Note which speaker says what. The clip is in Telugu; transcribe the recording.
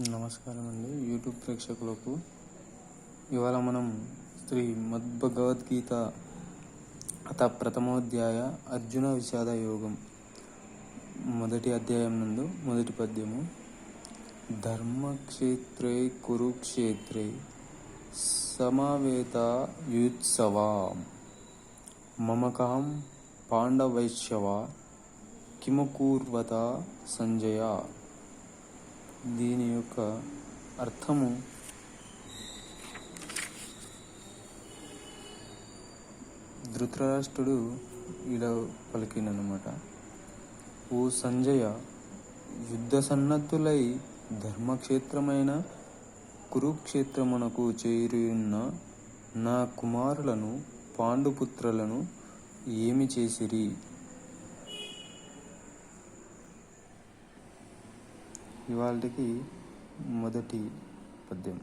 Speaker 1: నమస్కారం అండి యూట్యూబ్ ప్రేక్షకులకు ఇవాళ మనం శ్రీ మద్భగవద్గీత అత ప్రథమోధ్యాయ అర్జున విషాద యోగం మొదటి అధ్యాయం నందు మొదటి పద్యము. ధర్మక్షేత్రే కురుక్షేత్రే సమవేత యుత్సవా మమకహం పాండవైశ్యవ కిమకూర్వత సంజయ దీని యొక్క అర్థము ధృతరాష్ట్రుడు ఇలా పలికినమాట ఓ సంజయ యుద్ధ సన్నద్ధులై ధర్మక్షేత్రమైన కురుక్షేత్రమునకు చేరియున్న నా కుమారులను పాండుపుత్రులను ఏమి చేసిరి? ఇవాళకి మొదటి పద్యం.